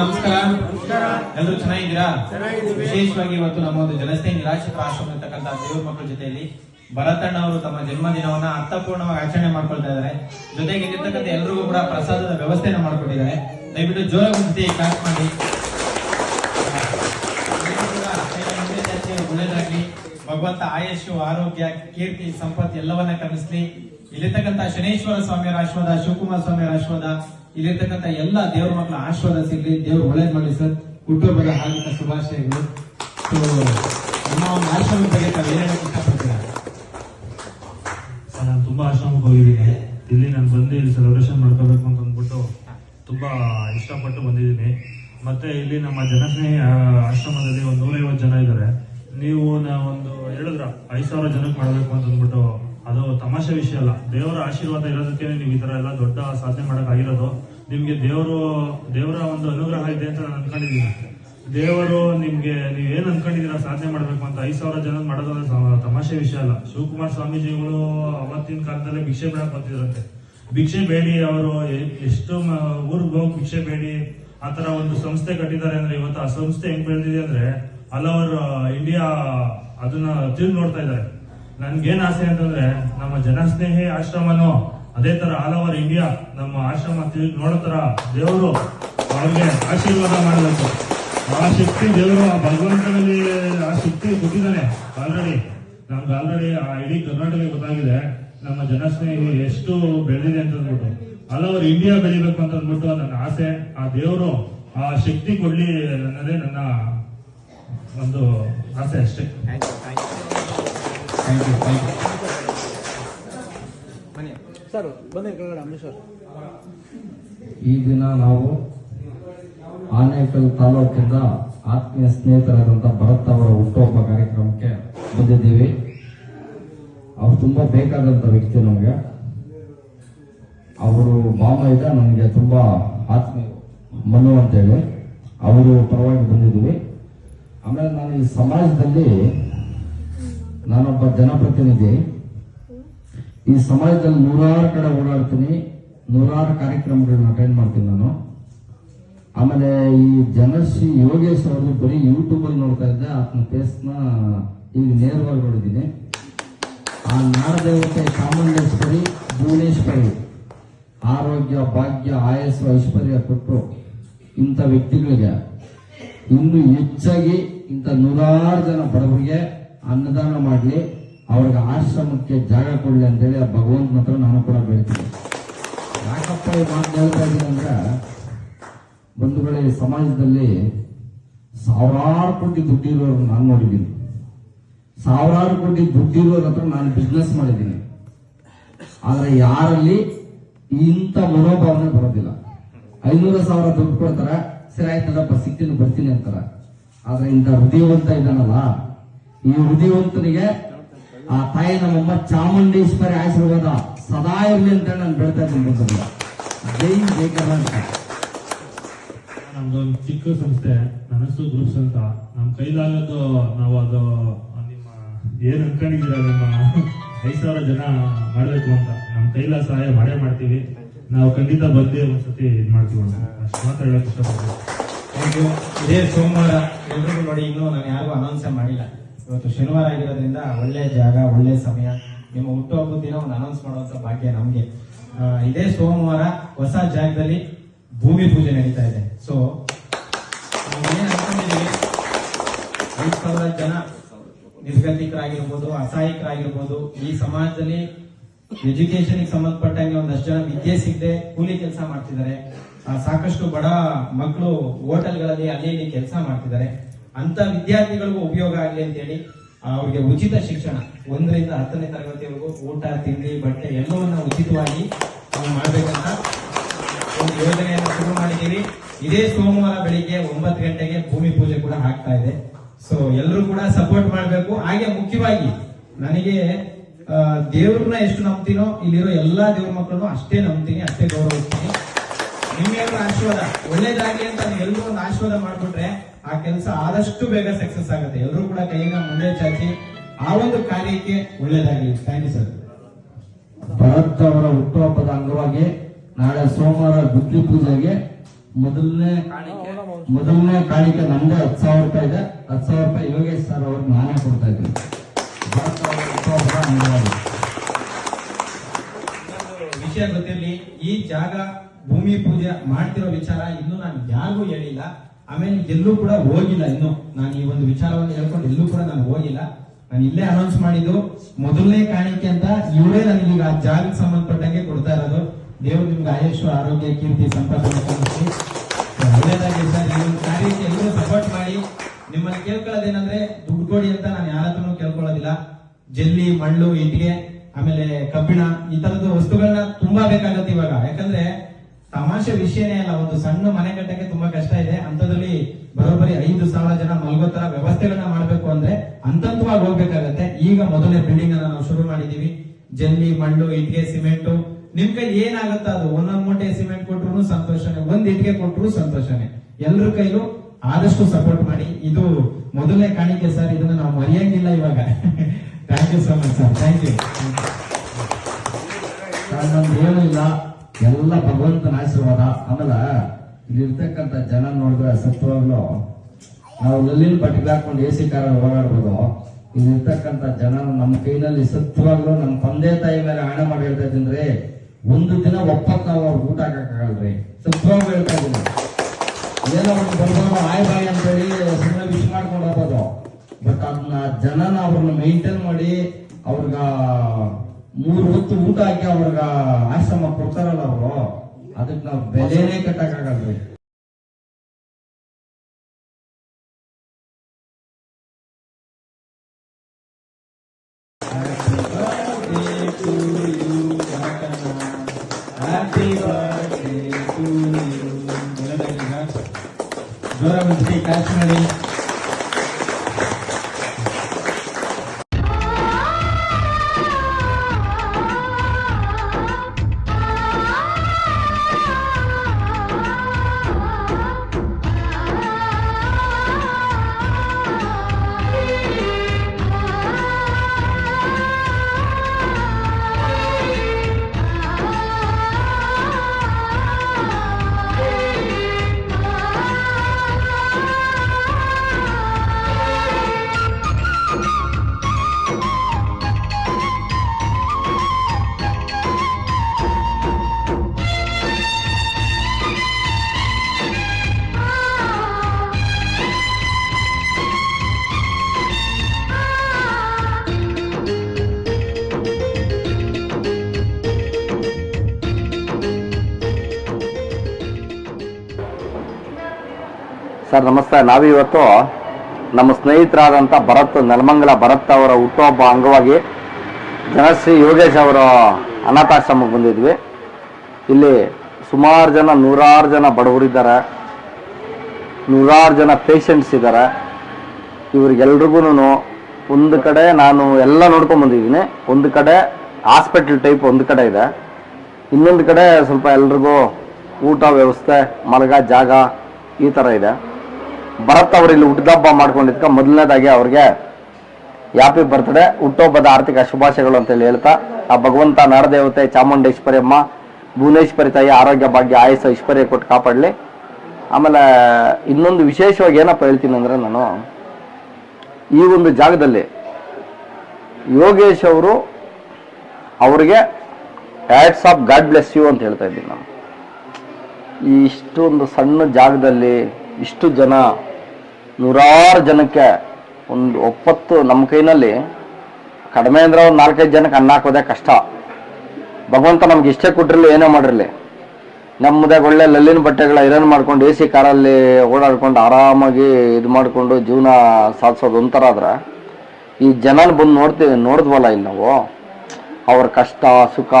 ನಮಸ್ಕಾರ. ಎಲ್ಲರೂ ಚೆನ್ನಾಗಿದ್ದೀರಾ? ವಿಶೇಷವಾಗಿ ಇವತ್ತು ನಮ್ಮ ಒಂದು ಜನಸ್ಥೆ ನಿರಾಶ್ರಿತ ಆಶ್ರಮ ಇರ್ತಕ್ಕಂಥ ದೇವ್ರ ಮಕ್ಕಳ ಜೊತೆಯಲ್ಲಿ ಭರತಣ್ಣ ಅವರು ತಮ್ಮ ಜನ್ಮದಿನವನ್ನ ಅರ್ಥಪೂರ್ಣವಾಗಿ ಆಚರಣೆ ಮಾಡ್ಕೊಳ್ತಾ ಇದ್ದಾರೆ. ಜೊತೆಗೆ ಇಲ್ಲಿರ್ತಕ್ಕಂಥ ಎಲ್ರಿಗೂ ಕೂಡ ಪ್ರಸಾದದ ವ್ಯವಸ್ಥೆಯನ್ನು ಮಾಡ್ಕೊಟ್ಟಿದ್ದಾರೆ. ದಯವಿಟ್ಟು ಕ್ಲಾಸ್ ಮಾಡಿ ಎಲ್ರಿಗೂ ಕೂಡ ಮುಂದೆ ಚರ್ಚೆ ಒಳ್ಳೇದಾಗ್ಲಿ ಭಗವಂತ ಆಯಸ್ಸು, ಆರೋಗ್ಯ, ಕೀರ್ತಿ, ಸಂಪತ್ತು ಎಲ್ಲವನ್ನ ಕಲಿಸ್ಲಿ ಇಲ್ಲಿರ್ತಕ್ಕಂಥ ಶನೇಶ್ವರ ಸ್ವಾಮಿಯರ ಆಶೀರ್ವಾದ, ಶಿವಕುಮಾರ ಸ್ವಾಮಿಯರ ಆಶೀರ್ವಾದ, ಇಲ್ಲಿರ್ತಕ್ಕಂಥ ಎಲ್ಲ ದೇವ್ರ ಮಕ್ಕಳ ಆಶೀರ್ವಾದ ಸಿಗ್ಲಿ. ದೇವ್ರು ಒಳ್ಳೇದ್ ಮಾಡಿ ಸರ್. ಹುಟ್ಟುಹಬ್ಬದ ಹಾರ್ದಿಕ ಶುಭಾಶಯಗಳು. ಸೊ ನಮ್ಮ ಒಂದು ಆಶ್ರಮದ ಬಗ್ಗೆ ತಾವು ಏನೇನು ಇಷ್ಟಪಡ್ತೀರಾ? ನಾನು ತುಂಬಾ ಆಶ್ರಮಕ್ಕೆ ಹೋಗಿದ್ದೀನಿ. ಇಲ್ಲಿ ನಾನು ಬಂದು ಇಲ್ಲಿ ಸೆಲೆಬ್ರೇಷನ್ ಮಾಡ್ಕೋಬೇಕು ಅಂತ ಅಂದ್ಬಿಟ್ಟು ತುಂಬಾ ಇಷ್ಟಪಟ್ಟು ಬಂದಿದ್ದೀನಿ. ಮತ್ತೆ ಇಲ್ಲಿ ನಮ್ಮ ಜನಸ್ನೇಹಿ ಆಶ್ರಮದಲ್ಲಿ ಒಂದು ನೂರೈವತ್ತು ಜನ ಇದ್ದಾರೆ. ನೀವು ನಾ- ಒಂದು ಹೇಳಿದ್ರ, ಐದು ಸಾವಿರ ಜನಕ್ಕೆ ಮಾಡಬೇಕು ಅಂತ ಅಂದ್ಬಿಟ್ಟು, ಅದು ತಮಾಷೆ ವಿಷಯ ಅಲ್ಲ. ದೇವರ ಆಶೀರ್ವಾದ ಇರೋದಕ್ಕೆ ನೀವು ಈ ತರ ಎಲ್ಲ ದೊಡ್ಡ ಸಾಧನೆ ಮಾಡಕ್ ಆಗಿರೋದು. ನಿಮ್ಗೆ ದೇವರು, ದೇವರ ಒಂದು ಅನುಗ್ರಹ ಇದೆ ಅಂತ ನಾನು ಅನ್ಕೊಂಡಿದ್ದೀನಿ ದೇವರು ನಿಮ್ಗೆ ನೀವ್ ಏನ್ ಅನ್ಕೊಂಡಿದ್ದೀರಾ ಸಾಧನೆ ಮಾಡ್ಬೇಕು ಅಂತ ಐದ್ ಸಾವಿರ ಜನ ಮಾಡೋದು ಅಂದ್ರೆ ತಮಾಷೆ ವಿಷಯ ಅಲ್ಲ. ಶಿವಕುಮಾರ್ ಸ್ವಾಮೀಜಿಗಳು ಅವತ್ತಿನ ಕಾಲದಲ್ಲಿ ಭಿಕ್ಷೆ ಬೇಡಕ್ ಬರ್ತಿದ್ರಂತೆ ಭಿಕ್ಷೆ ಬೇಡಿ ಅವರು ಎಷ್ಟು ಊರ್ಗ್ ಭಿಕ್ಷೆ ಬೇಡಿ. ಆತರ ಒಂದು ಸಂಸ್ಥೆ ಕಟ್ಟಿದ್ದಾರೆ ಅಂದ್ರೆ ಇವತ್ತು ಆ ಸಂಸ್ಥೆ ಹೆಂಗ್ ಬೆಳೆದಿದೆ ಅಂದ್ರೆ ಆಲ್ ಓವರ್ ಇಂಡಿಯಾ ಅದನ್ನ ತಿರುಗಿ ನೋಡ್ತಾ ಇದ್ದಾರೆ. ನನ್ಗೇನ್ ಆಸೆ ಅಂತಂದ್ರೆ, ನಮ್ಮ ಜನಸ್ನೇಹಿ ಆಶ್ರಮನು ಅದೇ ತರ ಆಲ್ ಓವರ್ ಇಂಡಿಯಾ ನಮ್ಮ ಆಶ್ರಮ ತಿರುಗಿ ನೋಡೋ ತರ ದೇವರು ಅವ್ರಿಗೆ ಆಶೀರ್ವಾದ ಮಾಡಬೇಕು. ಆ ಶಕ್ತಿ ದೇವರು, ಆ ಭಗವಂತನಲ್ಲಿ ಆ ಶಕ್ತಿ ಕೊಟ್ಟಿದ್ದಾನೆ ಆಲ್ರೆಡಿ ನಮ್ಗೆ ಆಲ್ರೆಡಿ ಆ ಇಡೀ ಕರ್ನಾಟಕ ಗೊತ್ತಾಗಿದೆ, ನಮ್ಮ ಜನಸ್ನೇಹಿ ಎಷ್ಟು ಬೆಳೆದಿದೆ ಅಂತ ಅಂದ್ಬಿಟ್ಟು ಆಲ್ ಓವರ್ ಇಂಡಿಯಾ ಬೆಳಿಬೇಕು ಅಂತ ಅಂದ್ಬಿಟ್ಟು ನನ್ನ ಆಸೆ, ಆ ದೇವರು ಆ ಶಕ್ತಿ ಕೊಡ್ಲಿ ಅನ್ನೋದೇ ನನ್ನ ಒಂದು ಆಸೆ ಅಷ್ಟೇ. Thank you thank you thank you sir ಬನ್ನಿ ಕೆಳಗಡೆ ಸರ್ ಈ ದಿನ ನಾವು ಆನೇಕಲ್ ತಾಲೂಕಿಂದ ಆತ್ಮೀಯ ಸ್ನೇಹಿತರಾದಂಥ ಭರತ್ ಅವರ ಹುಟ್ಟುಹಬ್ಬ ಕಾರ್ಯಕ್ರಮಕ್ಕೆ ಬಂದಿದ್ದೀವಿ. ಅವ್ರು ತುಂಬಾ ಬೇಕಾದಂಥ ವ್ಯಕ್ತಿ ನಮಗೆ. ಅವರು ಮಾಮ ಇದ್ದ ನಮಗೆ ತುಂಬಾ ಆತ್ಮೀಯ ಮನು ಅಂತೇಳಿ. ಅವರು ಪರವಾಗಿ ಬಂದಿದ್ದೀವಿ. ಆಮೇಲೆ ನಾನು ಈ ಸಮಾಜದಲ್ಲಿ ನಾನೊಬ್ಬ ಜನಪ್ರತಿನಿಧಿ. ಈ ಸಮಾಜದಲ್ಲಿ ನೂರಾರು ಕಡೆ ಓಡಾಡ್ತೀನಿ, ನೂರಾರು ಕಾರ್ಯಕ್ರಮಗಳನ್ನ ಅಟೆಂಡ್ ಮಾಡ್ತೀನಿ ನಾನು. ಆಮೇಲೆ ಈ ಜನಶ್ರೀ ಯೋಗೇಶ್ ಅವರು ಬರೀ ಯೂಟ್ಯೂಬ್ ಅಲ್ಲಿ ನೋಡ್ತಾ ಇದ್ದೆ, ಆತನ ಫೇಸ್ನ ಈಗ ನೇರವಾಗಿ ನೋಡಿದ್ದೀನಿ. ಆ ನಾಡದೇವತೆ ಚಾಮುಂಡೇಶ್ವರಿ, ಭುವನೇಶ್ವರಿ, ಆರೋಗ್ಯ, ಭಾಗ್ಯ, ಆಯಸ್ಸು, ಐಶ್ವರ್ಯ ಕೊಟ್ಟು ಇಂಥ ವ್ಯಕ್ತಿಗಳಿಗೆ ಇನ್ನು ಹೆಚ್ಚಾಗಿ ಇಂಥ ನೂರಾರು ಜನ ಬಡವರಿಗೆ ಅನ್ನದಾನ ಮಾಡಲಿ, ಅವ್ರಿಗೆ ಆಶ್ರಮಕ್ಕೆ ಜಾಗ ಕೊಡಲಿ ಅಂತೇಳಿ ಆ ಭಗವಂತ ಮಾತ್ರ ನಾನು ಕೂಡ ಬೆಳಿತೀನಿ ಯಾಕಪ್ಪ ಈ ಮಾತು ಹೇಳ್ತಾ ಇದ್ದೀನಿ ಅಂದ್ರೆ, ಬಂಧುಗಳೇ, ಸಮಾಜದಲ್ಲಿ ಸಾವಿರಾರು ಕೋಟಿ ದುಡ್ಡಿರೋರು ನಾನು ನೋಡಿದ್ದೀನಿ. ಸಾವಿರಾರು ಕೋಟಿ ದುಡ್ಡಿರೋರ ಹತ್ರ ನಾನು ಬಿಸ್ನೆಸ್ ಮಾಡಿದ್ದೀನಿ. ಆದ್ರೆ ಯಾರಲ್ಲಿ ಇಂಥ ಮನೋಭಾವನೆ ಬರೋದಿಲ್ಲ. ಐನೂರು ಸಾವಿರ ದುಡ್ಡು ಕೊಡ್ತಾರ ಸರಿ ಆಯ್ತದಪ್ಪ ಸಿಗ್ತೀನಿ ಬರ್ತೀನಿ ಅಂತಾರ. ಆದ್ರೆ ಇಂಥ ಹೃದಯವಂತ ಇದ್ದಾನಲ್ಲ, ಈ ಹೃದಯವಂತನಿಗೆ ಆ ತಾಯಿ ನಮ್ಮಮ್ಮ ಚಾಮುಂಡೇಶ್ವರಿ ಆಶೀರ್ವಾದ ಸದಾ ಇರಲಿ ಅಂತ ನಾನು ಬೆಳಿತಾ ಇದ್ದೀನಿ. ಜೈ ಜೈ ಕರ್ನಾಟಕ ನಮ್ದೊಂದು ಚಿಕ್ಕ ಸಂಸ್ಥೆ, ನನಸು ಗ್ರೂಪ್ಸ್ ಅಂತ. ನಮ್ ಕೈಲಾಗದ್ದು ನಾವು ಅದು, ನಿಮ್ಮ ಏನ್ ಅನ್ಕೊಂಡಿದ್ದೀರ, ನಿಮ್ಮ ಐದ್ ಸಾವಿರ ಜನ ಮಾಡ್ಬೇಕು ಅಂತ. ನಮ್ ಕೈಲ ಸಹಾಯ ಮಾಡೇ ಮಾಡ್ತೀವಿ. ನಾವು ಖಂಡಿತ ಬಂದೇ ಒಂದ್ಸತಿ ಇದ್ ಮಾಡ್ತೀವಿ ಅಷ್ಟು ಮಾತ್ರ ಹೇಳಕ್ ಇಷ್ಟಪಡ್ತೀನಿ. ಇದೇ ಸೋಮವಾರ ಎಲ್ರಿಗೂ ನೋಡಿ, ಇನ್ನೂ ನಾನು ಯಾರಿಗೂ ಅನೌನ್ಸ್ ಮಾಡಿಲ್ಲ. ಇವತ್ತು ಶನಿವಾರ ಆಗಿರೋದ್ರಿಂದ ಒಳ್ಳೆ ಜಾಗ, ಒಳ್ಳೆ ಸಮಯ. ನಿಮ್ಮ ಹುಟ್ಟುಹಬ್ಬದ ದಿನ ಒಂದು ಅನೌನ್ಸ್ ಮಾಡುವಂಥ ಭಾಗ್ಯ ನಮಗೆ. ಇದೇ ಸೋಮವಾರ ಹೊಸ ಜಾಗದಲ್ಲಿ ಭೂಮಿ ಪೂಜೆ ನಡೀತಾ ಇದೆ. ಸೊ ಐದು ಸಾವಿರ ಜನ ನಿರ್ಗತಿಕರಾಗಿರ್ಬೋದು, ಅಸಹಾಯಕರಾಗಿರ್ಬೋದು, ಈ ಸಮಾಜದಲ್ಲಿ ಎಜುಕೇಶನ್ ಸಂಬಂಧಪಟ್ಟಂಗೆ ಒಂದಷ್ಟು ಜನ ವಿದ್ಯೆ ಸಿಗದೆ ಕೂಲಿ ಕೆಲಸ ಮಾಡ್ತಿದ್ದಾರೆ. ಸಾಕಷ್ಟು ಬಡ ಮಕ್ಕಳು ಹೋಟೆಲ್ಗಳಲ್ಲಿ ಅಲ್ಲಿ ಇಲ್ಲಿ ಕೆಲಸ ಮಾಡ್ತಿದ್ದಾರೆ. ಅಂತ ವಿದ್ಯಾರ್ಥಿಗಳಿಗೂ ಉಪಯೋಗ ಆಗಲಿ ಅಂತ ಹೇಳಿ ಅವ್ರಿಗೆ ಉಚಿತ ಶಿಕ್ಷಣ, ಒಂದರಿಂದ ಹತ್ತನೇ ತರಗತಿವರೆಗೂ ಊಟ, ತಿಂಡಿ, ಬಟ್ಟೆ ಎಲ್ಲವನ್ನ ಉಚಿತವಾಗಿ ನಾವು ಮಾಡಬೇಕಂತ ಒಂದು ಯೋಜನೆಯನ್ನು ಶುರು ಮಾಡಿದ್ದೀವಿ. ಇದೇ ಸೋಮವಾರ ಬೆಳಿಗ್ಗೆ ಒಂಬತ್ತು ಗಂಟೆಗೆ ಭೂಮಿ ಪೂಜೆ ಕೂಡ ಆಗ್ತಾ ಇದೆ. ಸೊ ಎಲ್ಲರೂ ಕೂಡ ಸಪೋರ್ಟ್ ಮಾಡಬೇಕು. ಹಾಗೆ ಮುಖ್ಯವಾಗಿ ನನಗೆ ದೇವ್ರನ್ನ ಎಷ್ಟು ನಂಬ್ತೀನೋ ಇಲ್ಲಿರೋ ಎಲ್ಲಾ ದೇವ್ರ ಮಕ್ಕಳನ್ನು ಅಷ್ಟೇ ನಂಬ್ತೀನಿ ಅಷ್ಟೇ ಗೌರವಿಸ್ತೀನಿ ನಿಮ್ಮೆಲ್ಲರ ಆಶೀರ್ವಾದ ಒಳ್ಳೇದಾಗಿ ಅಂತ ಎಲ್ಲರೂ ಒಂದು ಆಶೀರ್ವಾದ ಮಾಡ್ಬಿಟ್ರೆ ಆ ಕೆಲಸ ಆದಷ್ಟು ಬೇಗ ಸಕ್ಸಸ್ ಆಗುತ್ತೆ. ಎಲ್ಲರೂ ಕೂಡ ಕೈನ ಮುಂದೆ ಚಾಚಿ ಆ ಒಂದು ಕಾರ್ಯಕ್ಕೆ ಒಳ್ಳೇದಾಗಲಿ. ಥ್ಯಾಂಕ್ ಯು ಸರ್ ಭರತ್ ಅವರ ಹುಟ್ಟುಹಬ್ಬದ ಅಂಗವಾಗಿ ನಾಳೆ ಸೋಮವಾರ ಬುದ್ಧಿ ಪೂಜೆಗೆ ಮೊದಲನೇ ಕಾಣಿಕೆ. ಮೊದಲನೇ ಕಾಣಿಕೆ ನಮ್ದೇ ಹತ್ತು ಸಾವಿರ ರೂಪಾಯಿ ಇದೆ. ಹತ್ತು ಸಾವಿರ ರೂಪಾಯಿ ಯೋಗೇಶ್ ಸರ್ ಅವ್ರಿಗೆ ನಾನೇ ಕೊಡ್ತಾ ಇದ್ದೀನಿ ಭರತ್ ಅವರ ಹುಟ್ಟುಹಬ್ಬದ ಅಂಗವಾಗಿ. ವಿಷಯ ಗೊತ್ತಿರಲಿ, ಈ ಜಾಗ ಭೂಮಿ ಪೂಜೆ ಮಾಡ್ತಿರೋ ವಿಚಾರ ಇನ್ನು ನಾನು ಯಾರಿಗೂ ಹೇಳಿಲ್ಲ. ಆಮೇಲೆ ಎಲ್ಲೂ ಕೂಡ ಹೋಗಿಲ್ಲ ಇನ್ನು. ನಾನು ಈ ಒಂದು ವಿಚಾರವನ್ನು ಹೇಳ್ಕೊಂಡು ಎಲ್ಲೂ ಕೂಡ ನಾನು ಹೋಗಿಲ್ಲ. ನಾನು ಇಲ್ಲೇ ಅನೌನ್ಸ್ ಮಾಡಿದ್ದು, ಮೊದಲನೇ ಕಾಣಿಕೆ ಅಂತ ಇವರೇ ನನಗೆ ಈಗ ಆ ಜಾಗಕ್ಕೆ ಸಂಬಂಧಪಟ್ಟಂಗೆ ಕೊಡ್ತಾ ಇರೋದು. ದೇವರು ನಿಮ್ಗೆ ಆಯುಷ್ ಆರೋಗ್ಯ, ಕೀರ್ತಿ ಸಂಪರ್ಕ ಒಳ್ಳೇದಾಗಿ ಸರ್. ಈ ಕಾರ್ಯಕ್ಕೆ ಎಲ್ಲರೂ ಸಪೋರ್ಟ್ ಮಾಡಿ. ನಿಮ್ಮನ್ನು ಕೇಳ್ಕೊಳ್ಳೋದೇನಂದ್ರೆ ದುಡ್ಡು ಕೊಡಿ ಅಂತ ನಾನು ಜಲ್ಲಿ ಮಣ್ಣು ಇಟ್ಟಿಗೆ ಆಮೇಲೆ ಕಬ್ಬಿಣ, ಈ ತರದ ವಸ್ತುಗಳನ್ನ ತುಂಬಾ ಬೇಕಾಗತ್ತೆ ಇವಾಗ. ಯಾಕಂದ್ರೆ ತಮಾಷೆ ವಿಷಯನೇ ಅಲ್ಲ, ಒಂದು ಸಣ್ಣ ಮನೆ ಕಟ್ಟಕ್ಕೆ ತುಂಬಾ ಕಷ್ಟ ಇದೆ. ಅಂತದ್ರಲ್ಲಿ ಬರೋಬ್ಬರಿ ಐದು ಸಾವಿರ ಜನ ಮಲ್ಗೋ ತರ ವ್ಯವಸ್ಥೆಗಳನ್ನ ಮಾಡ್ಬೇಕು ಅಂದ್ರೆ ಅಂತಂತವಾಗಿ ಹೋಗ್ಬೇಕಾಗತ್ತೆ. ಈಗ ಮೊದಲನೇ ಬಿಲ್ಡಿಂಗ್ ಅನ್ನ ನಾವು ಶುರು ಮಾಡಿದೀವಿ. ಜಲ್ಲಿ ಮಣ್ಣು ಇಟ್ಟಿಗೆ ಸಿಮೆಂಟ್ ನಿಮ್ ಕೈ ಏನಾಗುತ್ತೋ ಅದು? ಒಂದೊಂದ್ ಮೂಟೆ ಸಿಮೆಂಟ್ ಕೊಟ್ರು ಸಂತೋಷನೇ, ಒಂದ್ ಇಟ್ಟಿಗೆ ಕೊಟ್ರು ಸಂತೋಷನೇ. ಎಲ್ರ ಕೈಲೂ ಆದಷ್ಟು ಸಪೋರ್ಟ್ ಮಾಡಿ. ಇದು ಮೊದಲನೇ ಕಾಣಿಕೆ ಸರ್, ಇದನ್ನ ನಾವು ಮರೆಯಂಗಿಲ್ಲ thank you so much sir thank you ನಮ್ದು ಏನೂ ಇಲ್ಲ ಎಲ್ಲ ಭಗವಂತನ ಆಶೀರ್ವಾದ. ಆಮೇಲೆ ಇಲ್ಲಿರ್ತಕ್ಕಂಥ ಜನ ನೋಡಿದ್ರೆ ಸತ್ವಾಗ್ಲೂ ನಾವು ನಲ್ಲಿನ ಬಟ್ಟೆಗೆ ಹಾಕೊಂಡು ಎ ಸಿ ಕಾರಲ್ಲಿ ಓಡಾಡ್ಬೋದು. ಇಲ್ಲಿರ್ತಕ್ಕಂಥ ಜನ ನಮ್ಮ ಕೈನಲ್ಲಿ ಸತ್ವಾಗ್ಲೂ ನಮ್ಮ ತಂದೆ ತಾಯಿ ಮೇಲೆ ಹಣ ಮಾಡಿ ಹೇಳ್ತಾ ಇದ್ದೀನಿ ಒಂದು ದಿನ ಒಪ್ಪತ್ ನಾವು ಊಟ ಹಾಕಕ್ಕಾಗಲ್ರಿ ಸತ್ವಾಗ್ಲು ಹೇಳ್ತಾ ಇದ್ದೀನಿ. ಏನೋ ಒಂದು ಬರ್ಬೋದು ಆಯ್ ಬಾಯ್ ಅಂತೇಳಿ ಸುಮ್ಮನೆ ವಿಶ್ ಮಾಡ್ಕೊಂಡು ಹೋಗೋದು ಬಟ್ ಅದನ್ನ ಜನನ ಅವ್ರನ್ನ ಮೈಂಟೈನ್ ಮಾಡಿ ಅವ್ರಿಗ ಮೂರು ಹೊತ್ತು ಊಟ ಹಾಕಿ ಅವ್ರಿಗ ಆಶ್ರಮ ಕೊಡ್ತಾರಲ್ಲ ಅವರು ಅದಕ್ಕೆ ನಾವು ಬೆಲೆನೇ ಕಟ್ಟಕ್ಕಾಗಲ್ರಿ ಟು ಯು ಜೋರ ಸರ್, ನಮಸ್ತೆ. ನಾವಿವತ್ತು ನಮ್ಮ ಸ್ನೇಹಿತರಾದಂಥ ಭರತ್ ನೆಲಮಂಗಲ ಭರತ್ ಅವರ ಹುಟ್ಟುಹಬ್ಬ ಅಂಗವಾಗಿ ಜನಶ್ರೀ ಯೋಗೇಶ್ ಅವರ ಅನಾಥಾಶ್ರಮಕ್ಕೆ ಬಂದಿದ್ವಿ. ಇಲ್ಲಿ ಸುಮಾರು ಜನ, ನೂರಾರು ಜನ ಬಡವರಿದ್ದಾರೆ. ನೂರಾರು ಜನ ಪೇಷಂಟ್ಸ್ ಇದ್ದಾರೆ. ಇವ್ರಿಗೆಲ್ರಿಗೂ ಒಂದು ಕಡೆ ನಾನು ಎಲ್ಲ ನೋಡ್ಕೊಂಬಂದಿದ್ದೀನಿ ಒಂದು ಕಡೆ ಹಾಸ್ಪಿಟಲ್ ಟೈಪ್ ಒಂದು ಕಡೆ ಇದೆ. ಇನ್ನೊಂದು ಕಡೆ ಸ್ವಲ್ಪ ಎಲ್ರಿಗೂ ಊಟ ವ್ಯವಸ್ಥೆ, ಮಲಗ ಜಾಗ ಈ ಥರ ಇದೆ. ಭರತ್ ಅವರಿಲ್ಲಿ ಹುಟ್ಟಿದಬ್ಬ ಮಾಡ್ಕೊಂಡಿದ್ಕ ಮೊದಲನೇದಾಗಿ ಅವ್ರಿಗೆ ಯಾಪಿ ಬರ್ತ್ಡೇ ಹುಟ್ಟುಹಬ್ಬದ ಆರ್ಥಿಕ ಶುಭಾಶಯಗಳು ಅಂತೇಳಿ ಹೇಳ್ತಾ, ಆ ಭಗವಂತ ನರದೇವತೆ, ಚಾಮುಂಡೇಶ್ವರಿ ಅಮ್ಮ, ಭುವನೇಶ್ವರಿ ತಾಯಿ ಆರೋಗ್ಯ ಭಾಗ್ಯ, ಆಯಸ್ಸು, ಐಶ್ವರ್ಯ ಕೊಟ್ಟು ಕಾಪಾಡಲಿ. ಆಮೇಲೆ ಇನ್ನೊಂದು ವಿಶೇಷವಾಗಿ ಏನಪ್ಪ ಹೇಳ್ತೀನಿ ಅಂದರೆ ನಾನು, ಈ ಒಂದು ಜಾಗದಲ್ಲಿ ಯೋಗೇಶ್ ಅವರು ಅವರಿಗೆ hats off god bless you ಅಂತ ಹೇಳ್ತಾ ಇದ್ದೀನಿ ನಾನು. ಈ ಇಷ್ಟೊಂದು ಸಣ್ಣ ಜಾಗದಲ್ಲಿ ಇಷ್ಟು ಜನ ನೂರಾರು ಜನಕ್ಕೆ ಒಂದು ಒಪ್ಪತ್ತು ನಮ್ಮ ಕೈನಲ್ಲಿ ಕಡಿಮೆ ಅಂದ್ರೆ ಒಂದು ನಾಲ್ಕೈದು ಜನಕ್ಕೆ ಅನ್ನ ಹಾಕೋದೇ ಕಷ್ಟ. ಭಗವಂತ ನಮ್ಗೆ ಇಷ್ಟೇ ಕೊಟ್ಟಿರಲಿ, ಏನೇ ಮಾಡಿರಲಿ. ನಮ್ಮದಾಗ ಒಳ್ಳೆ ಲಲ್ಲಿನ ಬಟ್ಟೆಗಳ ಐರನ್ ಮಾಡ್ಕೊಂಡು, ಎ ಸಿ ಕಾರಲ್ಲಿ ಓಡಾಡ್ಕೊಂಡು, ಆರಾಮಾಗಿ ಇದು ಮಾಡಿಕೊಂಡು ಜೀವನ ಸಾಧಿಸೋದು ಒಂಥರ ಆದ್ರೆ, ಈ ಜನನ ಬಂದು ನೋಡ್ತೀವಿ ನೋಡಿದ್ವಲ್ಲ ಇಲ್ಲಿ ನಾವು? ಅವ್ರ ಕಷ್ಟ, ಸುಖ,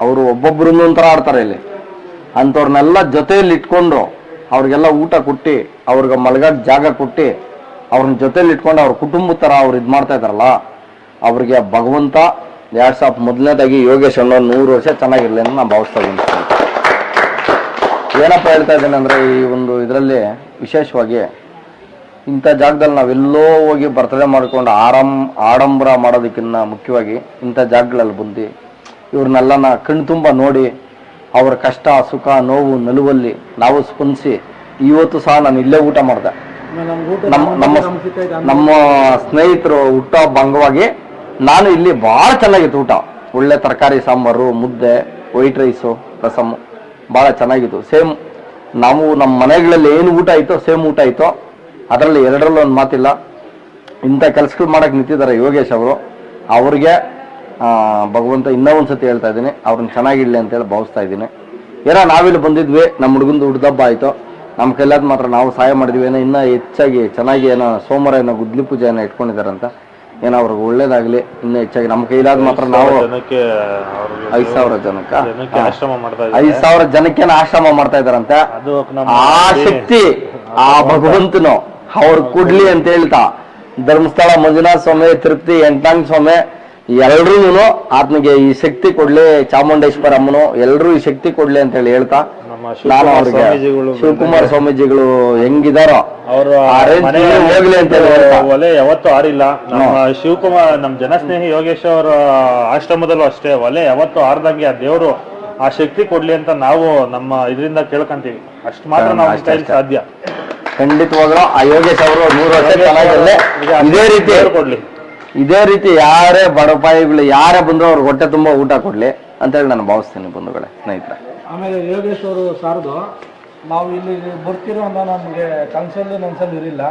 ಅವರು ಒಬ್ಬೊಬ್ಬರನ್ನು ಒಂಥರ ಆಡ್ತಾರೆ ಇಲ್ಲಿ. ಅಂಥವ್ರನ್ನೆಲ್ಲ ಜೊತೆಯಲ್ಲಿ ಇಟ್ಕೊಂಡು ಅವ್ರಿಗೆಲ್ಲ ಊಟ ಕೊಟ್ಟು, ಅವ್ರಿಗೆ ಮಲಗಕ್ಕೆ ಜಾಗ ಕೊಟ್ಟು, ಅವ್ರನ್ನ ಜೊತೇಲಿ ಇಟ್ಕೊಂಡು ಅವ್ರ ಕುಟುಂಬದ ಥರ ಅವ್ರು ಇದು ಮಾಡ್ತಾ ಇದ್ದಾರಲ್ಲ, ಅವ್ರಿಗೆ ಭಗವಂತ ಎರಡು ಸಾವಿರ ಮೊದಲನೇದಾಗಿ ಯೋಗೇಶ್ ಅನ್ನೋ ನೂರು ವರ್ಷ ಚೆನ್ನಾಗಿರ್ಲಿ ಅಂತ ನಾನು ಭಾವಿಸ್ತಾ ಇದ್ದೀನಿ. ಏನಪ್ಪ ಹೇಳ್ತಾ ಇದ್ದೇನೆ ಅಂದರೆ ಈ ಒಂದು ಇದರಲ್ಲಿ ವಿಶೇಷವಾಗಿ ಇಂಥ ಜಾಗದಲ್ಲಿ ನಾವೆಲ್ಲೋ ಹೋಗಿ ಬರ್ತಡೇ ಮಾಡ್ಕೊಂಡು ಆರಾಮ್, ಆಡಂಬರ ಮಾಡೋದಕ್ಕಿಂತ ಮುಖ್ಯವಾಗಿ ಇಂಥ ಜಾಗಗಳಲ್ಲಿ ಬಂದು ಇವ್ರನ್ನೆಲ್ಲ ನಾ ಕಣ್ಣು ತುಂಬ ನೋಡಿ ಅವರ ಕಷ್ಟ ಸುಖ ನೋವು ನಲುವಲ್ಲಿ ನಾವು ಸ್ಪಂದಿಸಿ ಇವತ್ತು ಸಹ ನಾನು ಇಲ್ಲೇ ಊಟ ಮಾಡಿದೆ. ನಮ್ಮ ನಮ್ಮ ನಮ್ಮ ಸ್ನೇಹಿತರು ಹುಟ್ಟ ಅಂಗವಾಗಿ ನಾನು ಇಲ್ಲಿ ಭಾಳ ಚೆನ್ನಾಗಿತ್ತು ಊಟ. ಒಳ್ಳೆ ತರಕಾರಿ ಸಾಂಬಾರು ಮುದ್ದೆ ವೈಟ್ ರೈಸು ರಸಮ್ಮು ಭಾಳ ಚೆನ್ನಾಗಿತ್ತು. ಸೇಮ್ ನಾವು ನಮ್ಮ ಮನೆಗಳಲ್ಲಿ ಏನು ಊಟ ಆಯಿತೋ ಸೇಮ್ ಊಟ ಆಯಿತೋ ಅದರಲ್ಲಿ ಎರಡರಲ್ಲೂ ಒಂದು ಮಾತಿಲ್ಲ. ಇಂಥ ಕೆಲಸಗಳು ಮಾಡಕ್ಕೆ ನಿಂತಿದ್ದಾರೆ ಯೋಗೇಶ್ ಅವರು. ಅವ್ರಿಗೆ ಭಗವಂತ ಇನ್ನೂ ಒಂದ್ಸತಿ ಹೇಳ್ತಾ ಇದ್ದೀನಿ ಅವ್ರನ್ನ ಚೆನ್ನಾಗಿಡ್ಲಿ ಅಂತೇಳಿ ಭಾವಿಸ್ತಾ ಇದ್ದೀನಿ. ಏನೋ ನಾವಿಲ್ಲಿ ಬಂದಿದ್ವಿ ನಮ್ಮ ಹುಡುಗಂದು ಹುಡ್ದಬ್ಬ ಆಯಿತು. ನಮ್ಮ ಕೈಲಾದ ಮಾತ್ರ ನಾವು ಸಹಾಯ ಮಾಡಿದ್ವಿ. ಏನೋ ಇನ್ನೂ ಹೆಚ್ಚಾಗಿ ಚೆನ್ನಾಗಿ ಏನೋ ಸೋಮವಾರ ಏನೋ ಗುದ್ಲಿ ಪೂಜೆ ಏನೋ ಇಟ್ಕೊಂಡಿದ್ದಾರಂತ. ಏನೋ ಅವ್ರಿಗೆ ಒಳ್ಳೇದಾಗಲಿ ಇನ್ನೂ ಹೆಚ್ಚಾಗಿ. ನಮ್ಮ ಕೈಲಾದ ಮಾತ್ರ ನಾವು ಐದು ಸಾವಿರ ಜನಕ್ಕ? ಐದು ಸಾವಿರ ಜನಕ್ಕೆ ಆಶ್ರಮ ಮಾಡ್ತಾ ಇದ್ದಾರಂತೆ? ಆ ಶಕ್ತಿ ಆ ಭಗವಂತನು ಅವ್ರು ಕೊಡ್ಲಿ ಅಂತ ಹೇಳ್ತಾ. ಧರ್ಮಸ್ಥಳ ಮಂಜುನಾಥ ಸ್ವಾಮಿ ತೃಪ್ತಿ ಎಂಟಾಂಗ್ ಸ್ವಾಮಿ ಎಲ್ರೂ ಆತ್ಮಗೆ ಈ ಶಕ್ತಿ ಕೊಡ್ಲಿ ಚಾಮುಂಡೇಶ್ವರಮ್ಮನು ಎಲ್ರೂ ಈ ಶಕ್ತಿ ಕೊಡ್ಲಿ ಅಂತ ಹೇಳಿ ಹೇಳ್ತಾ ನಮ್ಮ ನಾನು ಶಿವಕುಮಾರ ಅವ್ರಿಗೆ ಸ್ವಾಮೀಜಿಗಳು ಶಿವಕುಮಾರ ಸ್ವಾಮೀಜಿಗಳು ಹೆಂಗಿದಾರೋ ಅವರು ಹೋಗ್ಲಿ ಅಂತ ಒಲೆ ಯಾವತ್ತೂ ಆರಿಲ್ಲ. ನಮ್ಮ ಶಿವಕುಮಾರ್ ನಮ್ಮ ಜನಸ್ನೇಹಿ ಯೋಗೇಶ್ ಅವರ ಆಶ್ರಮದಲ್ಲೂ ಅಷ್ಟೇ ಒಲೆ ಯಾವತ್ತೂ ಆರ್ದಂಗೆ ಆ ದೇವರು ಆ ಶಕ್ತಿ ಕೊಡ್ಲಿ ಅಂತ ನಾವು ನಮ್ಮ ಇದರಿಂದ ಕೇಳ್ಕೊಂತೀವಿ. ಅಷ್ಟು ಮಾತ್ರ ನಾವು ಸಾಧ್ಯ. ಖಂಡಿತವಾಗ್ಲೂ ಆ ಯೋಗೇಶ್ ಅವರು ನೂರು ವರ್ಷ ಇದೇ ರೀತಿ ಹೇಳ್ಕೊಡ್ಲಿ ಕೊಡ್ಲಿ. ಇದೇ ರೀತಿ ಯಾರೇ ಬಡಪಾಯಿಗಳು ಯಾರೇ ಬಂದ್ರು ಅವ್ರಿಗೆ ಹೊಟ್ಟೆ ತುಂಬಾ ಊಟ ಕೊಡ್ಲಿ ಅಂತೇಳಿ ನಾನು ಭಾವಿಸ್ತೀನಿ ಬಂಧುಗಳೇ, ಸ್ನೇಹಿತರೆ. ಆಮೇಲೆ ಯೋಗೇಶ್ ಅವರು ಸಾರದು, ನಾವು ಇಲ್ಲಿ ಬರ್ತಿರೋ ಅಂತ ನಮಗೆ ಕನ್ಸಲ್ಲಿ ನನ್ಸಲ್ಲಿ ಇರಲಿಲ್ಲ.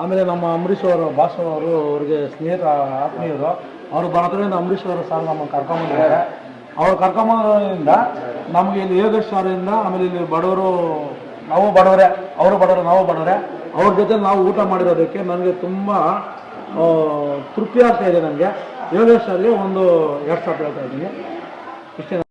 ಆಮೇಲೆ ನಮ್ಮ ಅಂಬರೀಶ್ ಅವರು, ಬಾಸ್ ಅವರು, ಅವ್ರಿಗೆ ಸ್ನೇಹಿತ, ಆತ್ಮೀಯರು, ಅವರು ಬರೋದ್ರಿಂದ ಅಂಬರೀಷ್ ಅವರು ಸಾರ್ ನಮ್ಮ ಕರ್ಕೊಂಬಂದಿದ್ದಾರೆ. ಅವ್ರು ಕರ್ಕೊಂಬಂದ್ರಿಂದ ನಮಗೆ ಇಲ್ಲಿ ಯೋಗೇಶ್ ಅವರಿಂದ ಆಮೇಲೆ ಇಲ್ಲಿ ಬಡವರು, ನಾವು ಬಡವರೇ, ಅವರು ಬಡವರು, ನಾವು ಬಡವರೇ, ಅವ್ರ ಜೊತೆ ನಾವು ಊಟ ಮಾಡಿರೋದಕ್ಕೆ ನನಗೆ ತುಂಬ ತೃಪ್ತಿ ಆಗ್ತಾ ಇದೆ ನನಗೆ ಯೋಗೇಶ್ವರಲ್ಲಿ ಒಂದು ಎರಡು ಸಾವಿರ ಹೇಳ್ತಾ ಇದ್ದೀನಿ. ಇಷ್ಟೇ